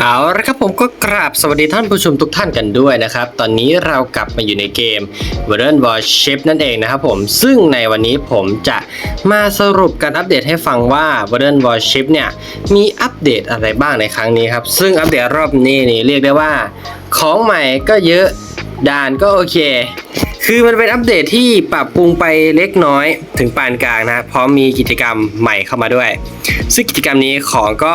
เอาละครับผมก็กราบสวัสดีท่านผู้ชมทุกท่านกันด้วยนะครับ ตอนนี้เรากลับมาอยู่ในเกม w o r d e n Warship นั่นเองนะครับผมซึ่งในวันนี้ผมจะมาสรุปการอัปเดตให้ฟังว่า w o r d e n Warship เนี่ยมีอัปเดตอะไรบ้างในครั้งนี้ครับ ซึ่งอัปเดตรอบนี้นี่เรียกได้ว่า ของใหม่ก็เยอะด่านก็โอเค คือมันเป็นอัปเดตที่ปรับปรุงไปเล็กน้อยถึงปานกลางนะพร้อมมีกิจกรรมใหม่เข้ามาด้วย ซึ่งกิจกรรมนี้ของก็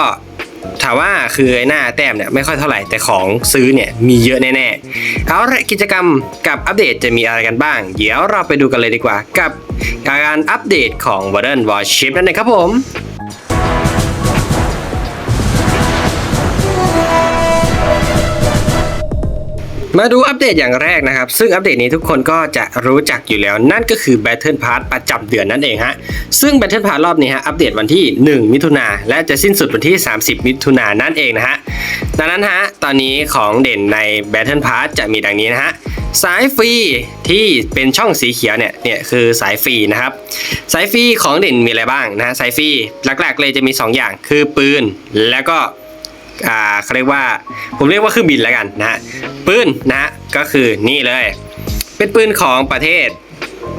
ถามว่าคือไอ้หน้าแต้มเนี่ยไม่ค่อยเท่าไหร่แต่ของซื้อเนี่ยมีเยอะแน่ๆเอาละกิจกรรมกับอัปเดตจะมีอะไรกันบ้าง เดี๋ยวเราไปดูกันเลยดีกว่ากับการอัปเดตของ w o r d e n Warship นั่นเองครับผม มาดูอัปเดตอย่างแรกนะครับ ซึ่งอัปเดตนี้ทุกคนก็จะรู้จักอยู่แล้ว นั่นก็คือ Battle Pass ประจำเดือนนั่นเองฮะ ซึ่ง Battle Pass รอบนี้ฮะอัปเดตวันที่ 1 มิถุนาและจะสิ้นสุดวันที่ 30 มิถุนานั่นเองนะฮะดังนั้นฮะตอนนี้ของเด่นใน Battle Pass จะมีดังนี้นะฮะสายฟรีที่เป็นช่องสีเขียวเนี่ยเนี่ยคือสายฟรีนะครับ สายฟรีของเด่นมีอะไรบ้างนะฮะสายฟรีหลักๆเลยจะมี 2 อย่างคือปืนแล้วก็ อ่าเขาเรียกว่า ผมเรียกว่าเครื่องบินแล้วกันนะฮะปืนนะฮะก็คือนี่เลย เป็นปืนของประเทศ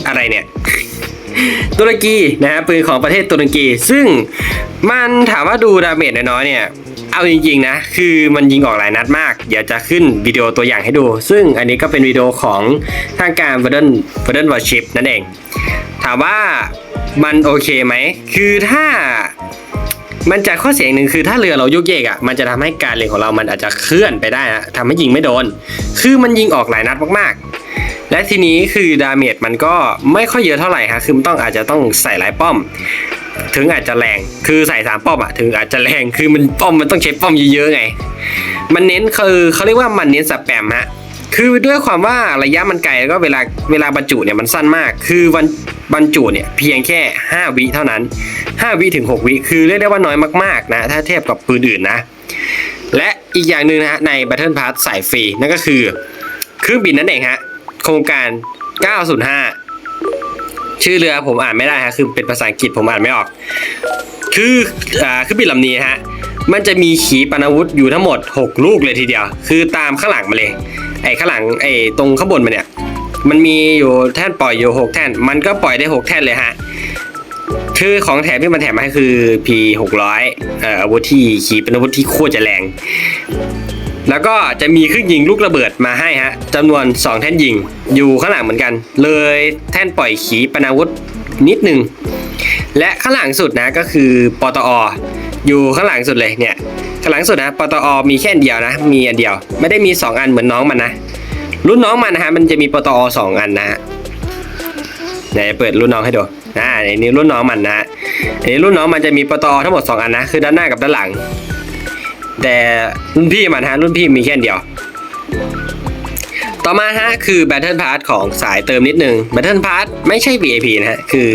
อะไรเนี่ยตุรกีนะฮะปืนของประเทศตุรกี ซึ่งมันถามว่าดูดาเมจน้อยๆเนี่ยเอาจริงๆนะ คือมันยิงออกหลายนัดมากเดี๋ยวจะขึ้นวิดีโอตัวอย่างให้ดู ซึ่งอันนี้ก็เป็นวิดีโอของทางการ v e r d e n v e r d e n Warship นั่นเอง ถามว่ามันโอเคไหม คือถ้า มันจะข้อเสียงหนึ่งคือถ้าเรือเราโยกเยกอะมันจะทำให้การเล็งของเรามันอาจจะเคลื่อนไปได้นะทำให้ยิงไม่โดน คือมันยิงออกหลายนัดมากๆ และทีนี้คือดาเมจมันก็ไม่ค่อยเยอะเท่าไหร่ฮะคือมันต้องอาจจะต้องใส่หลายป้อม ถึงอาจจะแรงคือใส่สามป้อมอะถึงอาจจะแรงคือมันป้อมมันต้องใช้ป้อมเยอะๆไง มันเน้นคือเขาเรียกว่ามันเน้นสแปมฮะ คือด้วยความว่าระยะมันไกลแล้วก็เวลาเวลาบรรจุเนี่ยมันสั้นมาก คือวันบรรจุเนี่ยเพียงแค่ 5 วิเท่านั้น 5 วิถึง 6 วิคือเรียกได้ว่าน้อยมากๆนะ ถ้าเทียบกับปืนอื่นนะ และอีกอย่างหนึ่งนะฮะใน Battle Pass สายฟรีนั่นก็คือเครื่องบินนั่นเองฮะโครงการ 905 ชื่อเรือผมอ่านไม่ได้ฮะคือเป็นภาษาอังกฤษผมอ่านไม่ออก คืออ่าเครื่องบินลำนี้ฮะมันจะมีขีปนาวุธอยู่ทั้งหมด 6 ลูกเลยทีเดียว คือตามข้างหลังมาเลย ไอ้ข้างหลังไอ้ตรงข้างบนมันเนี่ย มันมีอยู่แท่นปล่อยอยู่6แท่น มันก็ปล่อยได้6แท่นเลยฮะ คือของแถมที่มันแถมมาให้คือ P 600เอ่ออาวุธที่ขี่ปนอาวุธที่โคตรจะแรง แล้วก็จะมีเครื่องยิงลูกระเบิดมาให้ฮะจำนวน 2 แท่นยิง อยู่ข้างหลังเหมือนกัน เลยแท่นปล่อยขีปนาวุธนิดหนึ่งและข้างหลังสุดนะก็คือปตอ อยู่ข้างหลังสุดเลยเนี่ยข้างหลังสุดนะปตอมีแค่อันเดียวนะ มีอันเดียว ไม่ได้มี 2 อันเหมือนน้องมันนะ รุ่นน้องมันนะฮะมันจะมีปตอสองอันนะฮะเดี๋ยวเปิดรุ่นน้องให้ดูอ่าอันนี้รุ่นน้องมันนะฮะอันนี้รุ่นน้องมันจะมีปตอทั้งหมด 2 อันนะ คือด้านหน้ากับด้านหลัง แต่รุ่นพี่มันฮะรุ่นพี่มีแค่อันเดียว ต่อมาฮะคือ Battle Pass ของสายเติมนิดนึง Battle Pass ไม่ใช่ VIP นะฮะ คือ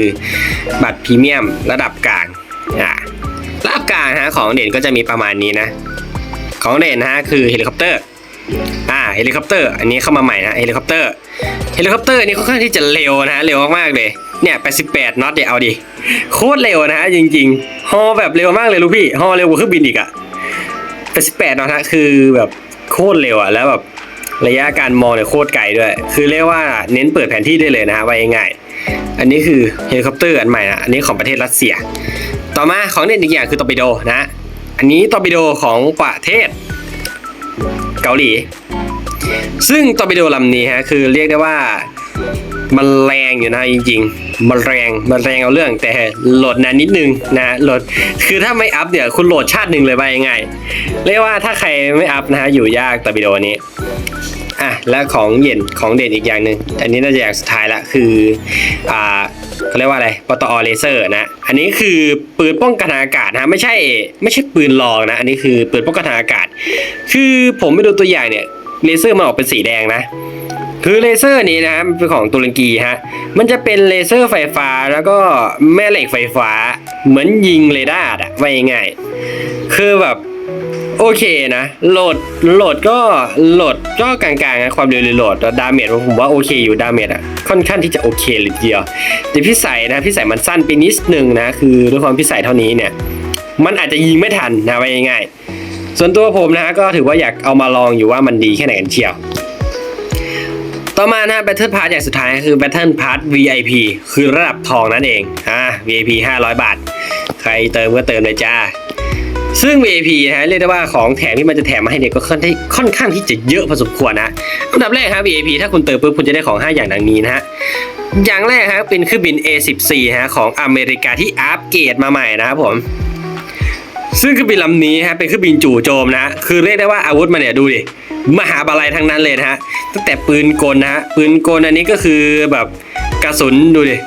บัตรพรีเมียมระดับกลาง อ่า ระดับกางฮะของเด่นก็จะมีประมาณนี้นะ ของเด่นนะฮะคือเฮลิคอปเตอร์อ่าเฮลิคอปเตอร์อันนี้เข้ามาใหม่นะเฮลิคอปเตอร์เฮลิคอปเตอร์อันนี้ค่อนข้างที่จะเร็วนะเร็วมากๆเลยเนี่ย88น็อตเดี๋ยวเอาดิโคตรเร็วนะฮะจริงๆฮอแบบเร็วมากเลยลูกพี่ฮอเร็วกว่าเครื่องบินอีกอะ88น็อตฮะคือแบบโคตรเร็วอะแล้วแบบระยะการมองเนี่ยโคตรไกลด้วย คือเรียกว่าเน้นเปิดแผนที่ได้เลยนะฮะไว้ง่ายอันนี้คือเฮลิคอปเตอร์อันใหม่นะอันนี้ของประเทศรัสเซีย ต่อมาของเด่นอีกอย่างคือตอร์ปิโดนะฮะอันนี้ตอร์ปิโดของประเทศ เกาหลี ซึ่งตอร์ปิโดลำนี้ฮะคือเรียกได้ว่ามันแรงอยู่นะจริงๆ มันแรงมันแรงเอาเรื่อง แต่โหลดนานนิดนึงนะโหลดคือถ้าไม่อัพเนี่ยคุณโหลดชาติหนึ่งเลยไปง่ายๆเรียกว่าถ้าใครไม่อัพนะฮะอยู่ยากตอร์ปิโดนี้อะและของเย็นของเด่นอีกอย่างหนึ่งอันนี้น่าจะอย่างสุดท้ายละคืออ่า เขาเรียกว่าอะไรปตอเลเซอร์นะ อันนี้คือปืนป้องกันทางอากาศนะไม่ใช่ไม่ใช่ปืนลองนะ อันนี้คือปืนป้องกันทางอากาศ คือผมไปดูตัวอย่างเนี่ยเลเซอร์มันออกเป็นสีแดงนะ คือเลเซอร์นี้นะมันเป็นของตุรกีฮะ มันจะเป็นเลเซอร์ไฟฟ้าแล้วก็แม่เหล็กไฟฟ้า เหมือนยิงเรดาร์อะไว้ง่าย คือแบบ โอเคนะ โหลดโหลดก็โหลดก็กลางๆนะความเร็วโหลดดาเมจผมว่าโอเคอยู่ดาเมจอะค่อนข้างที่จะโอเคเลยทีเดียว แต่พี่ใส่นะพี่ใส่มันสั้นไปนิดนึงนะคือด้วยความพี่ใส่เท่านี้เนี่ย มันอาจจะยิงไม่ทันนะไว้ง่ายๆส่วนตัวผมนะฮะก็ถือว่าอยากเอามาลองอยู่ว่ามันดีแค่ไหนกันเชียวต่อมานะ Battle Pass อย่างสุดท้ายคือ Battle Pass VIP คือระดับทองนั่นเองอ่า VIP 500 บาท ใครเติมก็เติมเลยจ้า ซึ่ง VIP นะฮะเรียกได้ว่าของแถมที่มันจะแถมมาให้เนี่ยก็ค่อนที่ค่อนข้างที่จะเยอะพอสมควรนะอันดับแรกครับ VIP ถ้าคุณเติมปุ๊บคุณจะได้ของ 5 อย่างดังนี้นะฮะอย่างแรกครับเป็นเครื่องบิน A14 ฮะของอเมริกาที่อัปเกรดมาใหม่นะครับผมซึ่งเครื่องบินลำนี้ฮะเป็นเครื่องบินจู่โจมนะคือเรียกได้ว่าอาวุธมันเนี่ยดูดิมหาบาลัยทั้งนั้นเลยนะฮะตั้งแต่ปืนกลนะฮะปืนกลอันนี้ก็คือแบบกระสุนดูดิ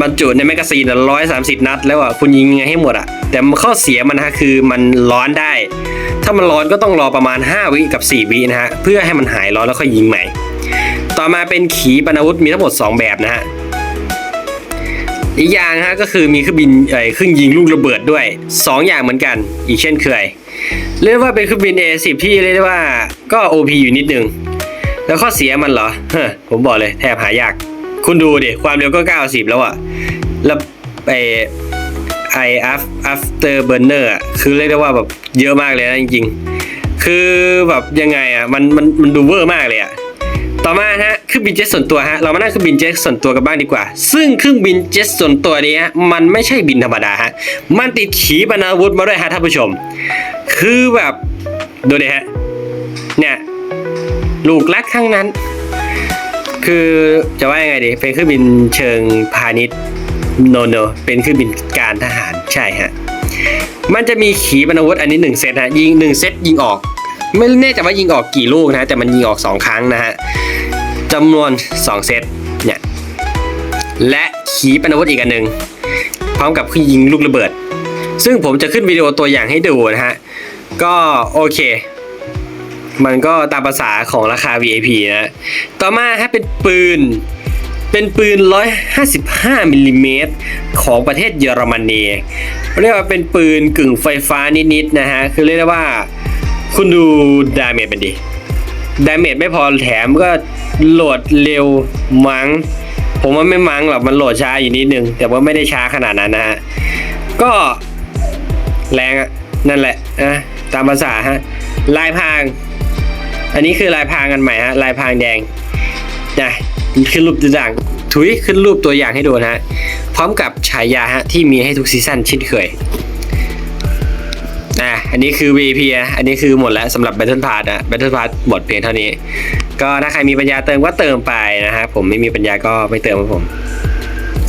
บรรจุในแมกกาซีนร้อยสามสิบนัดแล้วอะคุณยิงยังไงให้หมดอะ แต่ข้อเสียมันนะคือมันร้อนได้ ถ้ามันร้อนก็ต้องรอประมาณ 5 วิกับ 4 วินะฮะเพื่อให้มันหายร้อนแล้วค่อยยิงใหม่ ต่อมาเป็นขีปนาวุธมีทั้งหมด 2 แบบนะฮะอีกอย่างนะฮะก็คือมีเครื่องบินเอ่อเครื่องยิงลูกระเบิดด้วย 2 อย่างเหมือนกัน อีกเช่นเคยเรียกว่าเป็นเครื่องบิน A10 ที่เรียกได้ว่าก็ OP อยู่นิดนึง แล้วข้อเสียมันเหรอเฮ้อผมบอกเลยแทบหายาก คุณดูดิความเร็วก็ 90 แล้วอะแล้วไอ ไอ after burner อะคือเรียกได้ว่าแบบเยอะมากเลยนะจริงๆ คือแบบยังไงอะมันมันมันดูเวอร์มากเลยอะต่อมาฮะเครื่องบินเจ็ตส่วนตัวฮะเรามานั่งเครื่องบินเจ็ตส่วนตัวกันบ้างดีกว่า ซึ่งเครื่องบินเจ็ตส่วนตัวนี้ฮะมันไม่ใช่บินธรรมดาฮะมันติดขีปนาวุธมาด้วยฮะท่านผู้ชม คือแบบดูดิฮะเนี่ยลูกรักทั้งนั้น คือจะว่ายังไงดีเป็นเครื่องบินเชิงพาณิชย์ โนโนเป็นเครื่องบินการทหารใช่ฮะ มันจะมีขีปนาวุธอันนี้หนึ่งเซตฮะยิงหนึ่งเซตยิงออก ไม่แน่ใจว่ายิงออกกี่ลูกนะ แต่มันยิงออก 2 ครั้งนะฮะจำนวน 2 เซตเนี่ยและขีปนาวุธอีกอันหนึ่งพร้อมกับเครื่อยิงลูกระเบิด ซึ่งผมจะขึ้นวิดีโอตัวอย่างให้ดูนะฮะ ก็โอเค มันก็ตามภาษาของราคา VIP นะ ต่อมาฮะเป็นปืน เป็นปืน 155มิลลิเมตรของประเทศเยอรมนีเรียกว่าเป็นปืนกึ่งไฟฟ้านิดๆนะฮะ คือเรียกได้ว่า คุณดูดาเมจมันดิดาเมจไม่พอแถมก็โหลดเร็วมั้ง ผมว่าไม่มั้งหรอกมันโหลดช้าอยู่นิดนึง แต่ว่าไม่ได้ช้าขนาดนั้นนะฮะ ก็แรงอะนั่นแหละนะตามภาษาฮะลายพราง อันนี้คือลายพรางกันใหม่ฮะลายพรางแดงนะ ขึ้นรูปตัวอย่างถุยขึ้นรูปตัวอย่างให้ดูนะฮะพร้อมกับฉายาฮะที่มีให้ทุกซีซั่นเช่นเคยอะอันนี้คือ VP อะอันนี้คือหมดแล้วสำหรับ Battle Pass อะ Battle Pass หมดเพียงเท่านี้ ก็ถ้าใครมีปัญญาเติมก็เติมไปนะฮะผมไม่มีปัญญาก็ไม่เติมครับผม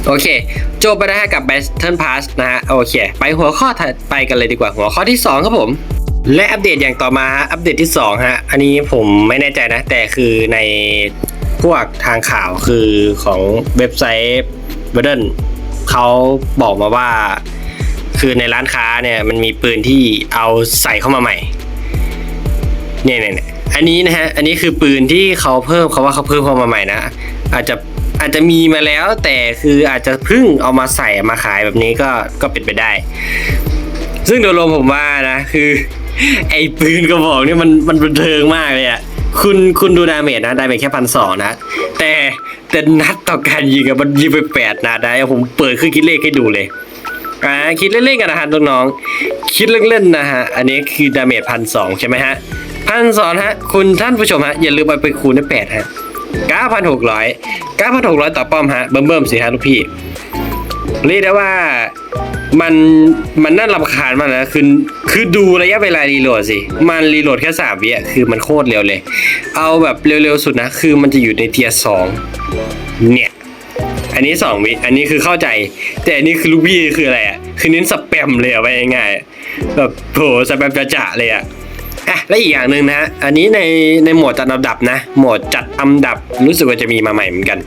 โอเค จบไปนะฮะกับ Battle Pass นะฮะโอเค ไปหัวข้อถัดไปกันเลยดีกว่าหัวข้อที่ 2 ครับผม และอัปเดตอย่างต่อมาฮะอัปเดตที่2ฮะอันนี้ผมไม่แน่ใจนะ แต่คือใน พวกทางข่าวคือของเว็บไซต์เบเดนเขาบอกมาว่า คือในร้านค้าเนี่ยมันมีปืนที่เอาใส่เข้ามาใหม่เนี่ยเนี่ยเนี่ยอันนี้นะฮะอันนี้คือปืนที่เขาเพิ่มเขาว่าเขาเพิ่มเข้ามาใหม่นะ อาจจะอาจจะมีมาแล้วแต่คืออาจจะเพิ่งเอามาใส่มาขายแบบนี้ก็ก็เป็นไปได้ ซึ่งโดยรวมผมว่านะคือ ไอ้ปืนกระบอกนี่มันมันบันเทิงมากเลยอะ คุณคุณดูดาเมจนะดาเมจแค่พันสองนะ แต่แต่นัดต่อการยิงอะมันยิงไปแปดนัดนะผมเปิดเครื่อคิดเลขให้ดูเลยอ่าคิดเล่นๆกันนะฮะน้องๆคิดเล่นๆนะฮะอันนี้คือดาเมจพันสองใช่ไหมฮะพันสองฮะคุณท่านผู้ชมฮะอย่าลืมเอาไปคูณด้วยแปดฮะเก้าพันหกร้อยเก้าพันหกร้อยต่อป้อมฮะเบิ่มๆสิฮะลูกพี่เรียกได้ว่า มันมันน่ารำคาญมากนะคือคือดูระยะเวลารีโหลดสิ มันรีโหลดแค่สามวิอะคือมันโคตรเร็วเลย เอาแบบเร็วๆสุดนะ คือมันจะอยู่ในเทียร์สองเนี่ยอันนี้สองวิอันนี้คือเข้าใจ แต่อันนี้คือลูกพี่คืออะไรอะคือเน้นสแปมเลยอะไปง่ายๆแบบโหสแปมจะจะเลยอะอะและอีกอย่างหนึ่งนะฮะอันนี้ในในโหมดจัดอันดับนะโหมดจัดอันดับรู้สึกว่าจะมีมาใหม่เหมือนกัน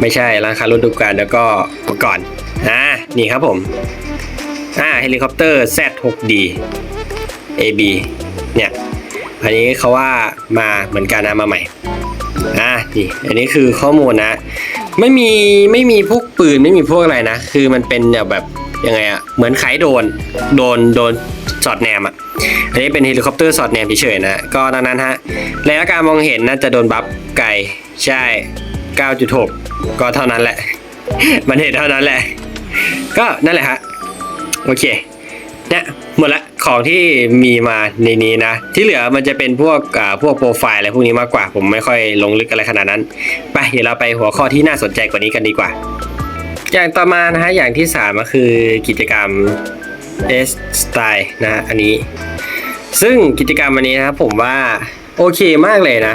ไม่ใช่ราคารุ่นดูการแล้วก็อุปกรณ์ อ่านี่ครับผมอ่าเฮลิคอปเตอร์ Z6D AB เนี่ยอันนี้เขาว่ามาเหมือนกันนะมาใหม่อะนี่อันนี้คือข้อมูลนะ ไม่มีไม่มีพวกปืนไม่มีพวกอะไรนะ คือมันเป็นแบบยังไงอะเหมือนขายโดนโดนโดนสอดแนมอะอันนี้เป็นเฮลิคอปเตอร์สอดแนมเฉยๆนะ ก็ดังนั้นฮะระยะการมองเห็นน่าจะโดนบัฟไกลใช่ 9.6 ก็เท่านั้นแหละ มันเห็นเท่านั้นแหละ ก็นั่นแหละฮะโอเคเนี่ยหมดละของที่มีมาในนี้นะ ที่เหลือมันจะเป็นพวกอ่าพวกโปรไฟล์อะไรพวกนี้มากกว่า ผมไม่ค่อยลงลึกอะไรขนาดนั้น ไปเดี๋ยวเราไปหัวข้อที่น่าสนใจกว่านี้กันดีกว่า อย่างต่อมานะฮะอย่างที่สามก็คือกิจกรรม S Style นะฮะอันนี้ ซึ่งกิจกรรมอันนี้นะครับผมว่า โอเคมากเลยนะ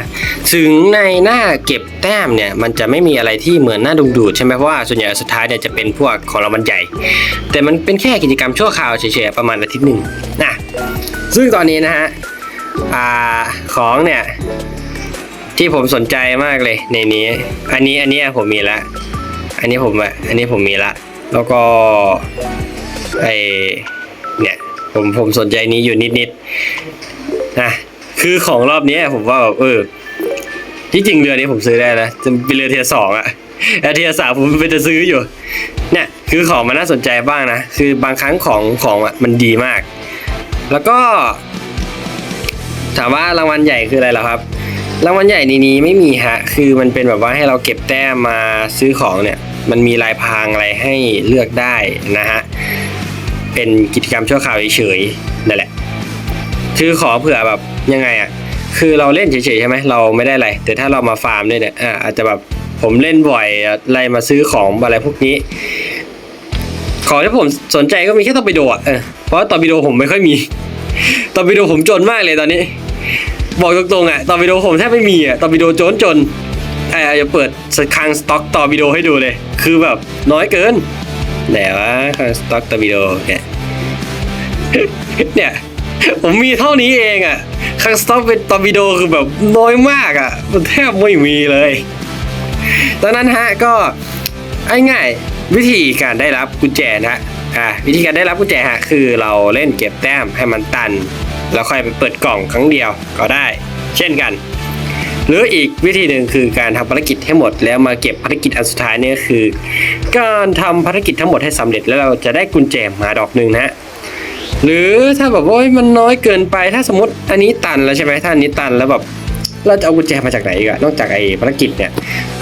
ถึงในหน้าเก็บแต้มเนี่ยมันจะไม่มีอะไรที่เหมือนหน้าดึงดูดใช่ไหมเพราะว่าส่วนใหญ่สุดท้ายเนี่ยจะเป็นพวกของรางวัลใหญ่ แต่มันเป็นแค่กิจกรรมชั่วคราวเฉยๆประมาณอาทิตย์หนึ่งนะซึ่งตอนนี้นะฮะของเนี่ยที่ผมสนใจมากเลยในนี้ อันนี้อันนี้ผมมีละ อันนี้ผมอะอันนี้ผมมีละ แล้วก็ไอเนี่ยผมผมสนใจนี้อยู่นิดๆนะ คือของรอบนี้ผมว่าแบบเออที่จริงเรือนี้ผมซื้อได้นะจะเป็นเรือเทียสองอะแต่เทียสามผมเป็นจะซื้ออยู่ เนี่ย คือของมันน่าสนใจบ้างนะ คือบางครั้งของของอะมันดีมาก แล้วก็ ถามว่ารางวัลใหญ่คืออะไรเหรอครับ รางวัลใหญ่ในนี้ไม่มีฮะ คือมันเป็นแบบว่าให้เราเก็บแต้มมาซื้อของเนี่ย มันมีลายพรางอะไรให้เลือกได้นะฮะ เป็นกิจกรรมชั่วคราวเฉยๆนั่นแหละ คือขอเผื่อแบบ ยังไงอะคือเราเล่นเฉยๆใช่ไหมเราไม่ได้อะไร แต่ถ้าเรามาฟาร์มด้วยเนี่ยอ่าอาจจะแบบผมเล่นบ่อยอะไรมาซื้อของอะไรพวกนี้ ของที่ผมสนใจก็มีแค่ตอร์ปิโดอะเออเพราะว่าตอร์ปิโดผมไม่ค่อยมีตอร์ปิโดผมจนมากเลยตอนนี้ บอกตรงๆอะตอร์ปิโดผมแทบไม่มีอะตอร์ปิโดจนจนไอ้จะเปิดคลังสต็อกตอร์ปิโดให้ดูเลย คือแบบน้อยเกินไหนวะคลังสต็อกตอร์ปิโดเนี่ยเนี่ย ผมมีเท่านี้เองอะคังสต็อกเป็นตอร์ปิโดคือแบบน้อยมากอะ มันแทบไม่มีเลยดังนั้นฮะก็ง่ายๆวิธีการได้รับกุญแจนะฮะอ่าวิธีการได้รับกุญแจฮะคือเราเล่นเก็บแต้มให้มันตัน แล้วค่อยไปเปิดกล่องครั้งเดียวก็ได้ เช่นกัน หรืออีกวิธีหนึ่งคือการทำภารกิจให้หมด แล้วมาเก็บภารกิจอันสุดท้ายนี่คือ การทำภารกิจทั้งหมดให้สำเร็จแล้วเราจะได้กุญแจมาดอกหนึ่งนะฮะ หรือถ้าแบบว่ามันน้อยเกินไปถ้าสมมติอันนี้ตันแล้วใช่ไหมถ้าอันนี้ตันแล้วแบบเราจะเอากุญแจมาจากไหนอีกอะนอกจากไอ้ภารกิจเนี่ย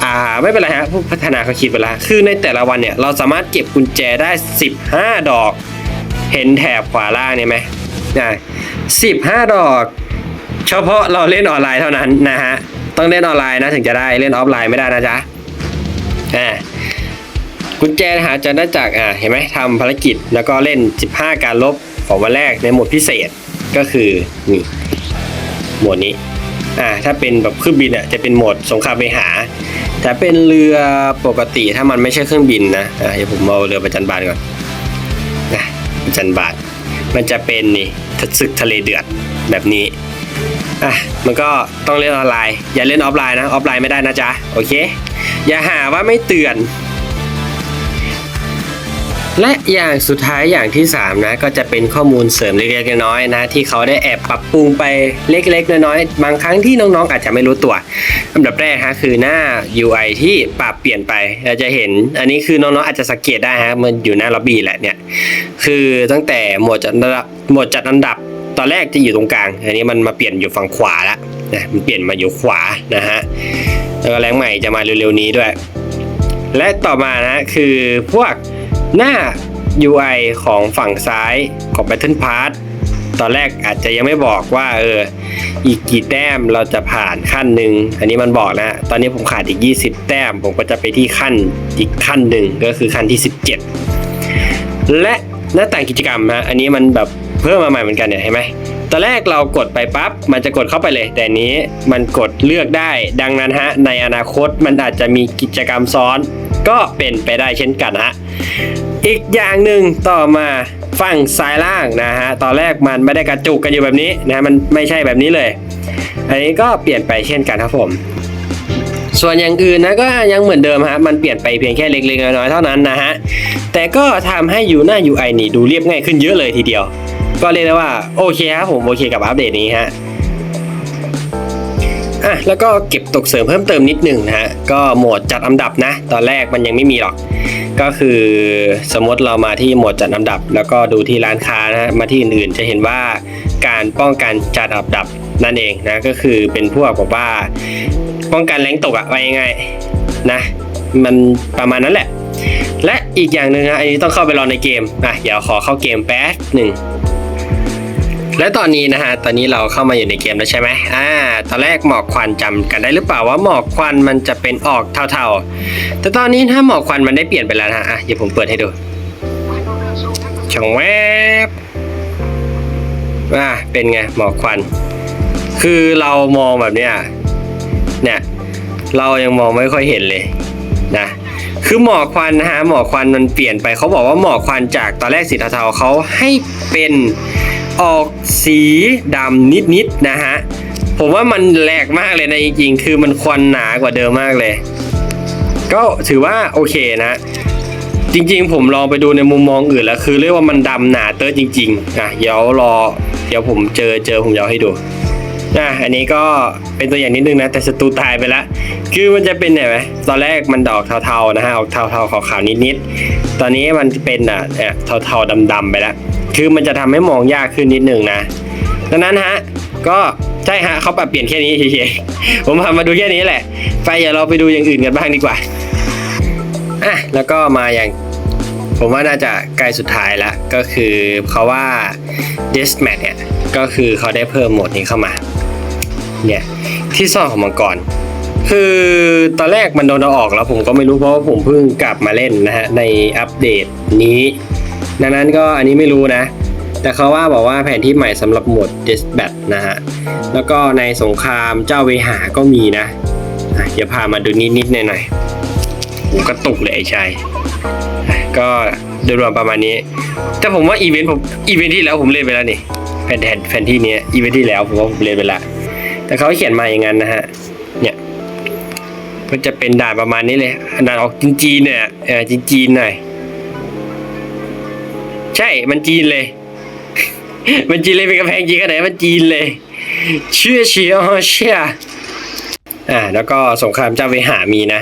อ่าไม่เป็นไรฮะผู้พัฒนาเขาคิดไปแล้วคือในแต่ละวันเนี่ยเราสามารถเก็บกุญแจได้ 15 ดอก เห็นแถบขวาล่างเนี่ยไหมนะสิบห้าดอก เฉพาะเราเล่นออนไลน์เท่านั้นนะฮะต้องเล่นออนไลน์นะถึงจะได้เล่นออฟไลน์ไม่ได้นะจ๊ะอ่ากุญแจหาจะได้จากอ่าเห็นไหมทำภารกิจแล้วก็เล่น 15 การลบ ของวันแรกในโหมดพิเศษก็คือนี่โหมดนี้อ่าถ้าเป็นแบบเครื่องบินอะจะเป็นโหมดสงครามไปหาแต่เป็นเรือปกติถ้ามันไม่ใช่เครื่องบินนะอ่าเดี๋ยวผมเอาเรือประจันบานก่อนนะประจันบานมันจะเป็นนี่ศึกทะเลเดือดแบบนี้อะมันก็ต้องเล่นออนไลน์ อย่าเล่นออฟไลน์นะออฟไลน์ไม่ได้นะจ๊ะโอเค อย่าหาว่าไม่เตือน และอย่างสุดท้ายอย่างที่ 3 นะก็จะเป็นข้อมูลเสริมเล็กๆน้อยๆนะ ที่เขาได้แอบปรับปรุงไปเล็กๆน้อยๆบางครั้งที่น้องๆ อาจจะไม่รู้ตัวอันดับแรกฮะคือหน้า UI ที่ปรับเปลี่ยนไปเราจะเห็น อันนี้คือน้องๆอาจจะสังเกตได้ฮะมันอยู่หน้าล็อบบี้แหละเนี่ยคือตั้งแต่หมวดจัดอันดับหมวดจัดอันดับตอนแรกจะอยู่ตรงกลาง อันนี้มันมาเปลี่ยนอยู่ฝั่งขวาแล้วนะมันเปลี่ยนมาอยู่ขวานะฮะแล้วก็แรงใหม่จะมาเร็วๆนี้ด้วย และต่อมานะคือพวก หน้า UI ของฝั่งซ้ายของ Battle Pass ตอนแรกอาจจะยังไม่บอกว่าเอออีกกี่แต้มเราจะผ่านขั้นหนึ่งอันนี้มันบอกนะตอนนี้ผมขาดอีก 20 แต้ม ผมก็จะไปที่ขั้นอีกขั้นหนึ่งก็คือขั้นที่ 17 และหน้าต่างกิจกรรมฮะอันนี้มันแบบเพิ่มมาใหม่เหมือนกันเนี่ยเห็นไหมตอนแรกเรากดไปปั๊บมันจะกดเข้าไปเลย แต่อันนี้มันกดเลือกได้ ดังนั้นฮะในอนาคตมันอาจจะมีกิจกรรมซ้อนก็เป็นไปได้เช่นกันฮะ อีกอย่างหนึ่งต่อมาฝั่งซ้ายล่างนะฮะตอนแรกมันไม่ได้กระจุกกันอยู่แบบนี้นะมันไม่ใช่แบบนี้เลย อันนี้ก็เปลี่ยนไปเช่นกันครับผม ส่วนอย่างอื่นนะก็ยังเหมือนเดิมฮะมันเปลี่ยนไปเพียงแค่เล็กๆน้อยๆเท่านั้นนะฮะแต่ก็ทำให้อยู่หน้า UI นี่ดูเรียบง่ายขึ้นเยอะเลยทีเดียว ก็เรียกได้ว่าโอเคครับผมโอเคกับอัปเดตนี้ฮะอะแล้วก็เก็บตกเสริมเพิ่มเติมนิดหนึ่งนะฮะก็โหมดจัดอันดับนะ ตอนแรกมันยังไม่มีหรอก ก็คือสมมติเรามาที่หมวดจัดอันดับ แล้วก็ดูที่ร้านค้านะมาที่อื่นๆจะเห็นว่าการป้องกันจัดอันดับนั่นเองนะก็คือเป็นพวกแบบว่าป้องกันแรงตกอะไปยังไงนะมันประมาณนั้นแหละ และอีกอย่างหนึ่งนะอันนี้ต้องเข้าไปรอในเกมอะเดี๋ยวขอเข้าเกมแป๊บหนึ่ง และตอนนี้นะฮะ ตอนนี้เราเข้ามาอยู่ในเกมแล้วใช่ไหมอ่า ตอนแรกหมอกควันจำกันได้หรือเปล่าว่าหมอกควันมันจะเป็นออกเทาๆ แต่ตอนนี้ถ้าหมอกควันมันได้เปลี่ยนไปแล้วนะฮะอะเดี๋ยวผมเปิดให้ดูช่องแวบว่าเป็นไงหมอกควัน คือเรามองแบบเนี้ย เนี่ย เรายังมองไม่ค่อยเห็นเลยนะคือหมอกควันนะฮะหมอกควันมันเปลี่ยนไปเขาบอกว่าหมอกควันจากตอนแรกสีเทาๆเขาให้เป็น ออกสีดำนิดๆนะฮะ ผมว่ามันแหลกมากเลยนะจริงๆ คือมันควันหนากว่าเดิมมากเลย ก็ถือว่าโอเคนะ จริงๆ ผมลองไปดูในมุมมองอื่นแล้วคือเรียกว่ามันดำหนาเตอร์จริงๆอะเดี๋ยวรอ เดี๋ยวผมเจอเจอผมจะเอาให้ดูอะอันนี้ก็เป็นตัวอย่างนิดนึงนะ แต่ศัตรูตายไปละคือมันจะเป็นเนี่ยไหมตอนแรกมันดอกเทาๆนะฮะออกเทาๆขาวๆนิดๆตอนนี้มันเป็นอะเนี่ยเทาๆดำๆไปแล้ว คือมันจะทำให้มองยากขึ้นนิดหนึ่งนะ ดังนั้นฮะ ก็ใช่ฮะเขาปรับเปลี่ยนแค่นี้เฉยๆผมพามาดูแค่นี้แหละ ไปอย่าเราไปดูอย่างอื่นกันบ้างดีกว่าอะแล้วก็มาอย่างผมว่าน่าจะใกล้สุดท้ายแล้ว ก็คือเขาว่า Deathmatch เนี่ย ก็คือเขาได้เพิ่มโหมดนี้เข้ามา เนี่ย ที่ซ่อนของมังกร คือตอนแรกมันโดนเอาออกแล้วผมก็ไม่รู้เพราะว่าผมเพิ่งกลับมาเล่นนะฮะ ในอัปเดตนี้ ดังนั้นก็อันนี้ไม่รู้นะ แต่เขาว่าบอกว่าแผนที่ใหม่สำหรับหมด Deathmatch นะฮะ แล้วก็ในสงครามเจ้าเวหาก็มีนะะเดี๋ยวพามาดูนิดๆหน่อยๆผมกระตุกเลยไอ้ชายก็โดยรวมประมาณนี้ แต่ผมว่าอีเวนต์ผมอีเวนต์ที่แล้วผมเล่นไปแล้วนี่แผนแทนแผนที่นี้อีเวนต์ที่แล้วผมว่าผมเล่นไปละแต่เขาเขียนมาอย่างนั้นนะฮะเนี่ยก็จะเป็นด่านประมาณนี้เลยด่านออกจีนๆเนี่ยเออจีนๆหน่อย ใช่ มันจีนเลย มันจีนเลยเป็นกำแพงจีนขนาดไหนมันจีนเลย เชื่อเชียวเชื่ออ่า แล้วก็สงครามเจ้าเวหามีนะ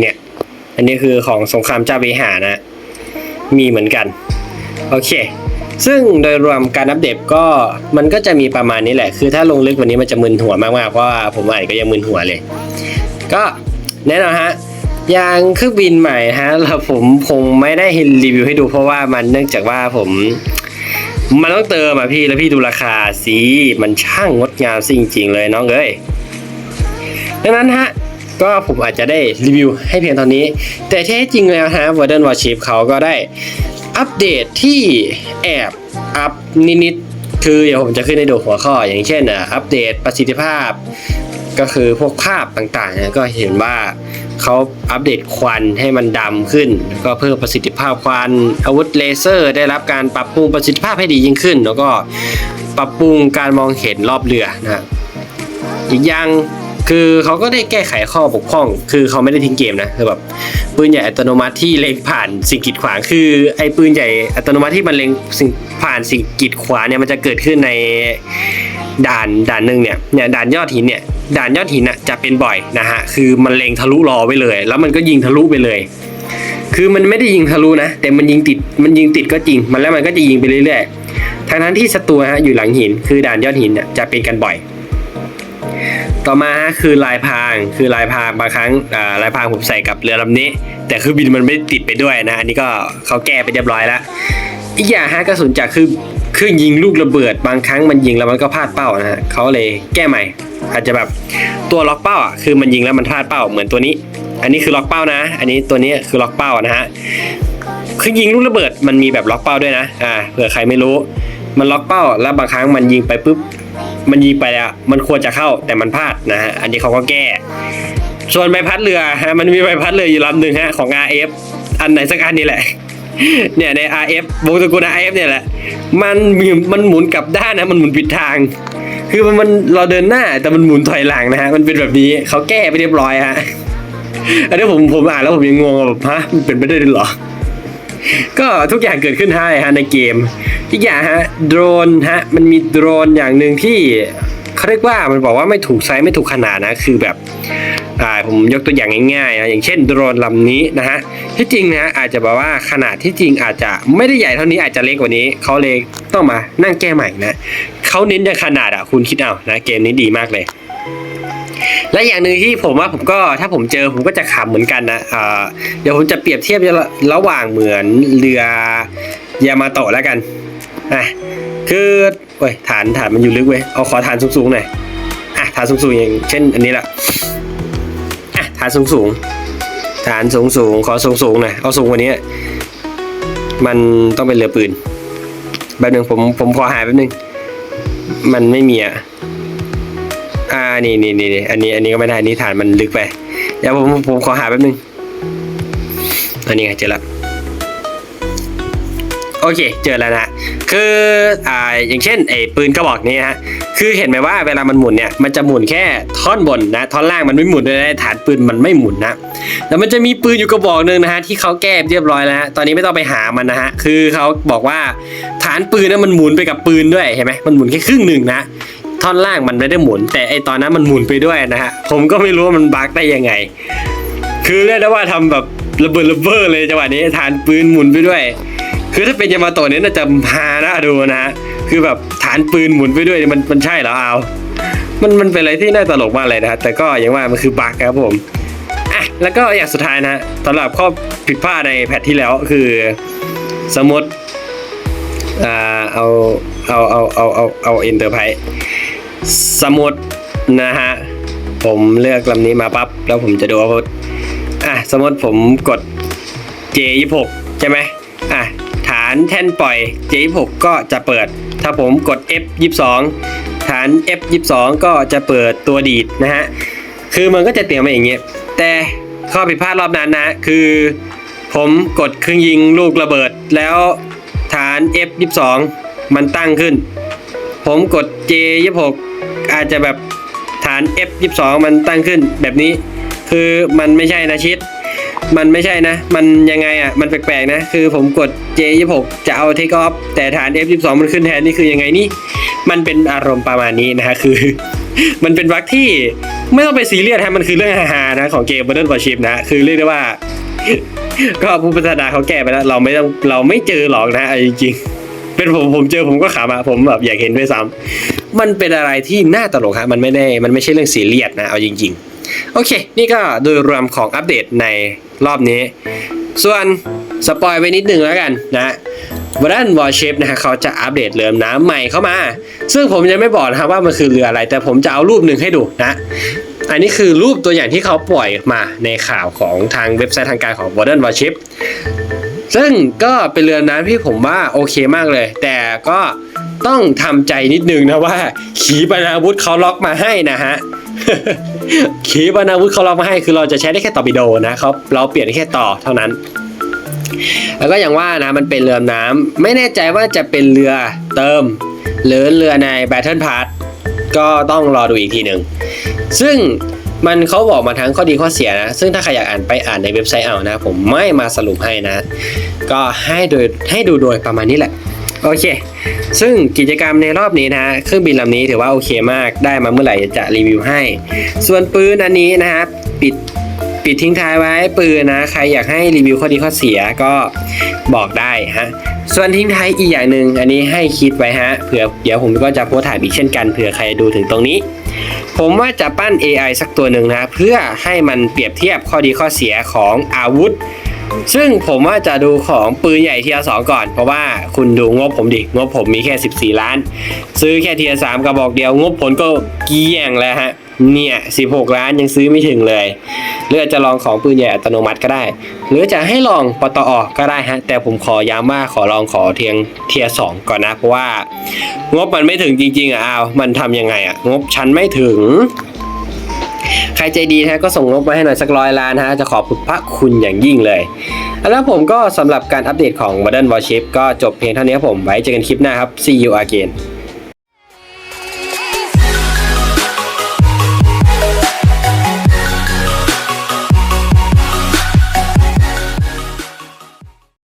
เนี่ย อันนี้คือของสงครามเจ้าเวหานะ มีเหมือนกัน โอเค ซึ่งโดยรวมการอัปเดตก็มันก็จะมีประมาณนี้แหละ คือถ้าลงลึกกวันนี้มันจะมึนหัวมากๆ เพราะว่าผมอ่านก็ยังมึนหัวเลย ก็แน่นอนฮะ ยางเครื่องบินใหม่ฮะแล้วผมคงไม่ได้รีวิวให้ดูเพราะว่ามันเนื่องจากว่าผม มันต้องเติมอะพี่แล้วพี่ดูราคาสิมันช่างงดงามสิจริงๆเลยน้องเอ้ยดังนั้นฮะก็ผมอาจจะได้รีวิวให้เพียงเท่านี้ แต่แท้จริงแล้วฮะ Warden Warship เขาก็ได้อัปเดตที่แอบอัพนิดๆคือเดี๋ยวผมจะขึ้นให้ดูหัวข้อ อย่างเช่นอะอัปเดตประสิทธิภาพ ก็คือพวกภาพต่างๆเนี่ยก็เห็นว่า เขาอัปเดตควันให้มันดำขึ้น ก็เพิ่มประสิทธิภาพควัน อาวุธเลเซอร์ ได้รับการปรับปรุงประสิทธิภาพให้ดียิ่งขึ้น แล้วก็ปรับปรุงการมองเห็นรอบเรือนะอีกอย่างคือเขาก็ได้แก้ไขข้อบกพร่อง คือเขาไม่ได้ทิ้งเกมนะ คือแบบปืนใหญ่อัตโนมัติที่เล็งผ่านสิ่งกีดขวาง คือไอ้ปืนใหญ่อัตโนมัติที่มันเล็งสิ่งผ่านสิ่งกีดขวางเนี่ยมันจะเกิดขึ้นใน ด่านด่านหนึ่งเนี่ยเนี่ยด่านยอดหินเนี่ยด่านยอดหินอะจะเป็นบ่อยนะฮะคือมันเล็งทะลุรอไปเลย แล้วมันก็ยิงทะลุไปเลย คือมันไม่ได้ยิงทะลุนะ แต่มันยิงติดมันยิงติดก็จริง มันแล้วมันก็จะยิงไปเรื่อยๆทั้งนั้นที่ศัตรูฮะอยู่หลังหิน คือด่านยอดหินเนี่ยจะเป็นกันบ่อย ต่อมาฮะคือลายพรางคือลายพรางบางครั้งอ่าลายพรางผมใส่กับเรือลำนี้ แต่คือบินมันไม่ติดไปด้วยนะอันนี้ก็เขาแก้ไปเรียบร้อยแล้วอีกอย่างฮะกระสุนจากคือ เครื่องยิงลูกระเบิดบางครั้งมันยิงแล้วมันก็พลาดเป้านะฮะเขาเลยแก้ใหม่ อาจจะแบบตัวล็อกเป้าอะคือมันยิงแล้วมันพลาดเป้าเหมือนตัวนี้ อันนี้คือล็อกเป้านะ อันนี้ตัวนี้คือล็อกเป้านะฮะคือยิงลูกระเบิดมันมีแบบล็อกเป้าด้วยนะอ่าเผื่อใครไม่รู้ มันล็อกเป้า แล้วบางครั้งมันยิงไปปุ๊บมันยิงไปแล้วมันควรจะเข้าแต่มันพลาดนะฮะอันนี้เขาก็แก้ ส่วนใบพัดเรือฮะมันมีใบพัดเรืออยู่ลำหนึ่งฮะของ RF อันไหนสักอันนี่แหละ เนี่ยใน RF วงตระกูล RF เนี่ยแหละ มันมันหมุนกลับด้านนะ มันหมุนผิดทาง คือมันมันเราเดินหน้าแต่มันหมุนถอยหลังนะฮะ มันเป็นแบบนี้เขาแก้ไปเรียบร้อยฮะ อันนี้ผมผมอ่านแล้วผมยังงงแบบฮะมันเป็นไปได้หรอ ก็ทุกอย่างเกิดขึ้นให้ฮะในเกม อีกอย่างฮะโดรนฮะ มันมีโดรนอย่างหนึ่งที่เขาเรียกว่ามันบอกว่าไม่ถูกไซส์ไม่ถูกขนาดนะ คือแบบ อ่าผมยกตัวอย่างง่ายๆนะอย่างเช่นโดรนลำนี้นะฮะที่จริงนะอาจจะบอกว่าขนาดที่จริงอาจจะไม่ได้ใหญ่เท่านี้อาจจะเล็กกว่านี้เขาเลยต้องมานั่งแก้ใหม่นะเขาเน้นอย่างขนาดอะคุณคิดเอานะเกมนี้ดีมากเลยและอย่างหนึ่งที่ผมว่าผมก็ถ้าผมเจอผมก็จะขำเหมือนกันนะเดี๋ยวผมจะเปรียบเทียบระหว่างเหมือนเรือยามาโตะแล้วกันอะคือเว้ยฐานฐานมันอยู่ลึกเว้ยเอาขอฐานสูงๆหน่อยอะฐานสูงๆอย่างเช่นอันนี้ละอะานสูงๆฐานสูงๆขอสูงๆหน่อยเอาสูงกว่านี้ มันต้องเป็นเรือปืนแป๊บนึงผมผมขอหายแป๊บนึงมันไม่มีอะอ่านี่นี่นี่นี่อันนี้ อันนี้ก็ไม่ได้อันนี้ฐานมันลึกไปเดี๋ยวผมผมขอหาแป๊บนึงอันนี้ไงเจอละ โอเค เจอแล้วนะคืออ่าอย่างเช่นไอ้ปืนกระบอกนี้ฮะคือเห็นไหมว่าเวลามันหมุนเนี่ยมันจะหมุนแค่ท่อนบนนะท่อนล่างมันไม่หมุนเลยฐานปืนมันไม่หมุนนะแต่มันจะมีปืนอยู่กระบอกหนึ่งนะฮะที่เขาแก้เรียบร้อยแล้วตอนนี้ไม่ต้องไปหามันนะฮะคือเขาบอกว่าฐานปืนนั้นมันหมุนไปกับปืนด้วยเห็นไหมมันหมุนแค่ครึ่งหนึ่งนะท่อนล่างมันไม่ได้หมุน แต่ไอตอนนั้นมันหมุนไปด้วยนะฮะผมก็ไม่รู้ว่ามันบั๊กได้ยังไง คือเรียกได้ว่าทำแบบระเบิดระเบ้อเลยจังหวะนี้ฐานปืนหมุนไปด้วย คือถ้าเป็นยามาโตะเนี่ยน่าจะฮานะดูนะฮะคือแบบฐานปืนหมุนไปด้วยมันมันใช่เหรอเอามันมันเป็นอะไรที่น่าตลกมากเลยนะฮะแต่ก็อย่างว่ามันคือบั๊กครับผมอะแล้วก็อย่างสุดท้ายนะฮะสำหรับข้อผิดพลาดในแพทที่แล้วคือ สมมติอ่าเอาเอาเอาเอาเอาเอาเอ็นเตอร์ไพรส์สมมตินะฮะผมเลือกลำนี้มาปั๊บแล้วผมจะดูว่าอะสมมติผมกด J26 ใช่ไหมอะานแท่นปล่อย J26 ก็จะเปิด ถ้าผมกด F22 ฐาน F22 ก็จะเปิดตัวดีดนะฮะ คือมันก็จะเตรียมมาอย่างเงี้ย แต่ข้อผิดพลาดรอบนั้นนะคือผมกดเครื่องยิงลูกระเบิดแล้วฐาน F22 มันตั้งขึ้น ผมกด J26 อาจจะแบบฐาน F22 มันตั้งขึ้นแบบนี้ คือมันไม่ใช่นะชิด มันไม่ใช่นะ มันยังไงอะ มันแปลกๆนะ คือผมกด J26 จะเอา take off แต่ฐาน F22 มันขึ้นแทนนี่คือยังไงนี่ มันเป็นอารมณ์ประมาณนี้นะฮะ คือ มันเป็นวักที่ไม่ต้องไปซีเรียสฮะ มันคือเรื่องฮาๆนะของเกม Modern Warship นะ คือเรียกได้ว่า ก็ผู้พัฒนาเขาแก้ไปแล้ว เราไม่ต้อง เราไม่เจอหรอกนะจริงๆ เป็นผมผมเจอผมก็ขำอะผมแบบอยากเห็นด้วยซ้ำมันเป็นอะไรที่น่าตลกฮะ มันไม่ได้ มันไม่ใช่เรื่องซีเรียสนะ เอาจริง ๆโอเค นี่ก็โดยรวมของอัปเดตใน รอบนี้ ส่วนสปอยไปนิดนึงแล้วกันนะวอร์นวอร์เชฟนะฮะเขาจะอัปเดตเรือน้ำใหม่เข้ามา ซึ่งผมยังไม่บอกนะครับว่ามันคือเรืออะไร แต่ผมจะเอารูปหนึ่งให้ดูนะอันนี้คือรูปตัวอย่างที่เขาปล่อยมาในข่าวของทางเว็บไซต์ทางการของ Modern Warship ซึ่งก็เป็นเรือน้ำที่ผมว่าโอเคมากเลย แต่ก็ต้องทำใจนิดนึงนะว่า ขีปนาวุธเขาล็อกมาให้นะฮะ ขีปนาวุธเขาล็อกมาให้คือเราจะใช้ได้แค่ต่อร์ปิโดนะครับเราเปลี่ยนได้แค่ต่อเท่านั้น แล้วก็อย่างว่านะมันเป็นเรือน้ำไม่แน่ใจว่าจะเป็นเรือเติม หรือเรือใน Battle Pass ก็ต้องรอดูอีกทีหนึ่งซึ่งมันเขาบอกมาทั้งข้อดีข้อเสียนะ ซึ่งถ้าใครอยากอ่านไปอ่านในเว็บไซต์เอานะ ผมไม่มาสรุปให้นะ ก็ให้โดยให้ดูโดยประมาณนี้แหละ โอเค ซึ่งกิจกรรมในรอบนี้นะฮะเครื่องบินลำนี้ถือว่าโอเคมากได้มาเมื่อไหร่จะรีวิวให้ ส่วนปืนอันนี้นะครับปิดปิดทิ้งท้ายไว้ปืนนะใครอยากให้รีวิวข้อดีข้อเสียก็บอกได้ฮะส่วนทิ้งท้ายอีกอย่างหนึ่งอันนี้ให้คิดไว้ฮะเผื่อเดี๋ยวผมก็จะโพสต์ถ่ายอีกเช่นกันเผื่อใครดูถึงตรงนี้ ผมว่าจะปั้น AI สักตัวหนึ่งนะเพื่อให้มันเปรียบเทียบข้อดีข้อเสียของอาวุธ ซึ่งผมว่าจะดูของปืนใหญ่เทียร์สองก่อน เพราะว่าคุณดูงบผมดิ งบผมมีแค่ 14 ล้าน ซื้อแค่เทียร์สามกระบอกเดียว งบผลก็เกี้ยงแล้วฮะ เนี่ย 16 ล้านยังซื้อไม่ถึงเลย หรือจะลองของปืนใหญ่อัตโนมัติก็ได้ หรือจะให้ลองปตอก็ได้ฮะ แต่ผมขอย้ำว่าขอลองขอเทียงเทียร์สองก่อนนะ เพราะว่างบมันไม่ถึงจริงๆอะอ้าวมันทำยังไงอะ งบฉันไม่ถึง ใครใจดีนะก็ส่งงบมาให้หน่อยสักร้อยล้านนะฮะจะขอบพระคุณอย่างยิ่งเลย แล้วผมก็สำหรับการอัปเดตของ Modern Warship ก็จบเพียงเท่านี้ผมไว้เจอกันคลิปหน้าครับ see you again